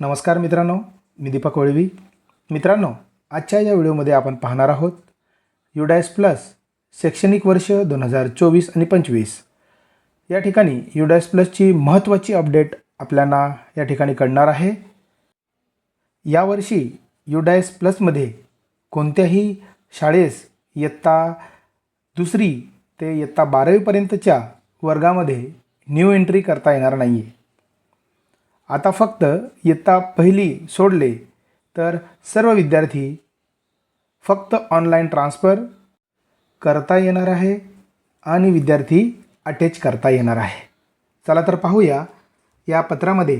नमस्कार मित्रांनो मी दीपक वळवी मित्रांनो आजच्या या व्हिडिओमध्ये आपण पाहणार आहोत युडायस प्लस शैक्षणिक वर्ष दोन हजार चोवीस आणि पंचवीस. या ठिकाणी युडायस प्लसची महत्त्वाची अपडेट आपल्याला या ठिकाणी कळणार आहे. यावर्षी युडायस प्लसमध्ये कोणत्याही शाळेस इयत्ता दुसरी ते इयत्ता बारावीपर्यंतच्या वर्गामध्ये न्यू एंट्री करता येणार नाही आहे आता फक्त इयत्ता पहिली सोडले तर सर्व विद्यार्थी फक्त ऑनलाईन ट्रान्सफर करता येणार आहे आणि विद्यार्थी अटॅच करता येणार आहे. चला तर पाहूया या पत्रामध्ये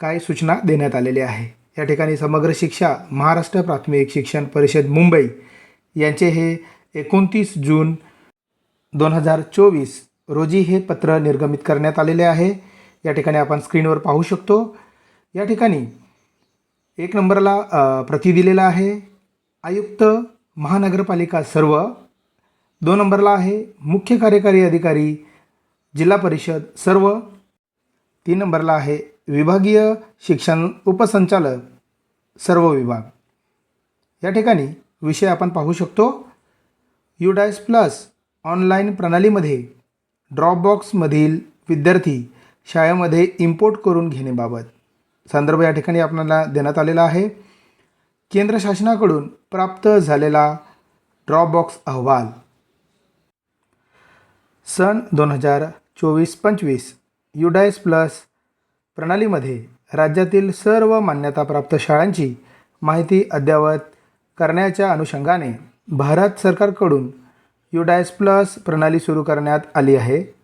काय सूचना देण्यात आलेल्या आहे. या ठिकाणी समग्र शिक्षा महाराष्ट्र प्राथमिक शिक्षण परिषद मुंबई यांचे हे एकोणतीस जून दोन हजार चोवीस रोजी हे पत्र निर्गमित करण्यात आलेले आहे. या ठिकाणी आपण स्क्रीनवर पाहू शकतो. या ठिकाणी एक नंबरला प्रति दिलेला आहे. आयुक्त महानगरपालिका सर्व. दोन नंबरला आहे मुख्य कार्यकारी अधिकारी जिल्हा परिषद सर्व. तीन नंबरला आहे विभागीय शिक्षण उपसंचालक सर्व विभाग. या ठिकाणी विषय आपण पाहू शकतो. युडायस प्लस ऑनलाईन प्रणालीमध्ये ड्रॉपबॉक्समधील विद्यार्थी शाळेमध्ये इम्पोर्ट करून घेण्याबाबत. संदर्भ या ठिकाणी आपल्याला देण्यात आलेला आहे. केंद्र शासनाकडून प्राप्त झालेला ड्रॉपबॉक्स अहवाल. सन दोन हजार चोवीस पंचवीस युडायस प्लस प्रणालीमध्ये राज्यातील सर्व मान्यताप्राप्त शाळांची माहिती अद्ययावत करण्याच्या अनुषंगाने भारत सरकारकडून युडायस प्लस प्रणाली सुरू करण्यात आली आहे.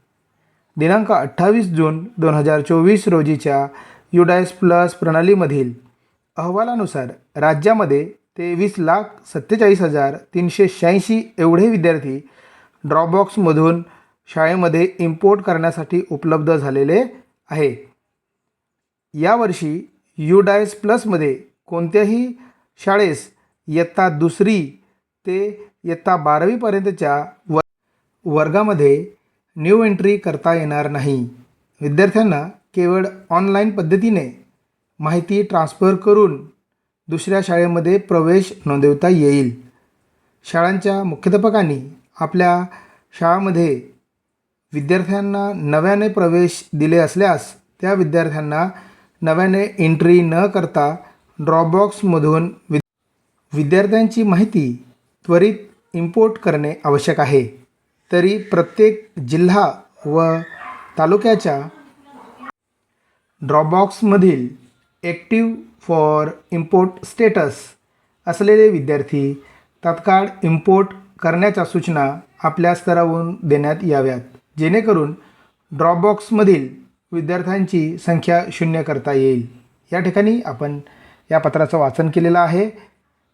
दिनांक अठ्ठावीस जून दोन हजार चोवीस रोजीच्या युडायस प्लस प्रणालीमधील अहवालानुसार राज्यामध्ये तेवीस लाख सत्तेचाळीस हजार तीनशे शहाऐंशी एवढे विद्यार्थी ड्रॉपबॉक्समधून शाळेमध्ये इम्पोर्ट करण्यासाठी उपलब्ध झालेले आहे. यावर्षी युडायस प्लसमध्ये कोणत्याही शाळेस इयत्ता दुसरी ते इयत्ता बारावीपर्यंतच्या व वर्गामध्ये न्यू एंट्री करता येणार नाही. विद्यार्थ्यांना केवळ ऑनलाईन पद्धतीने माहिती ट्रान्स्फर करून दुसऱ्या शाळेमध्ये प्रवेश नोंदवता येईल. शाळांच्या मुख्याध्यापकांनी आपल्या शाळामध्ये विद्यार्थ्यांना नव्याने प्रवेश दिले असल्यास त्या विद्यार्थ्यांना नव्याने एंट्री न करता ड्रॉपबॉक्समधून वि विद्यार्थ्यांची माहिती त्वरित इम्पोर्ट करणे आवश्यक आहे. तरी प्रत्येक जिल्हा व तालुक्याच्या ड्रॉपबॉक्समधील ॲक्टिव्ह फॉर इम्पोर्ट स्टेटस असलेले विद्यार्थी तात्काळ इम्पोर्ट करण्याच्या सूचना आपल्या स्तरावरून देण्यात याव्यात. जेणेकरून ड्रॉपबॉक्समधील विद्यार्थ्यांची संख्या शून्य करता येईल. या ठिकाणी आपण या पत्राचं वाचन केलेलं आहे.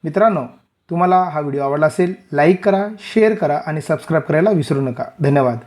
मित्रांनो तुम्हाला हा व्हिडिओ आवडला असेल लाईक करा शेअर करा आणि सबस्क्राईब करायला विसरू नका. धन्यवाद.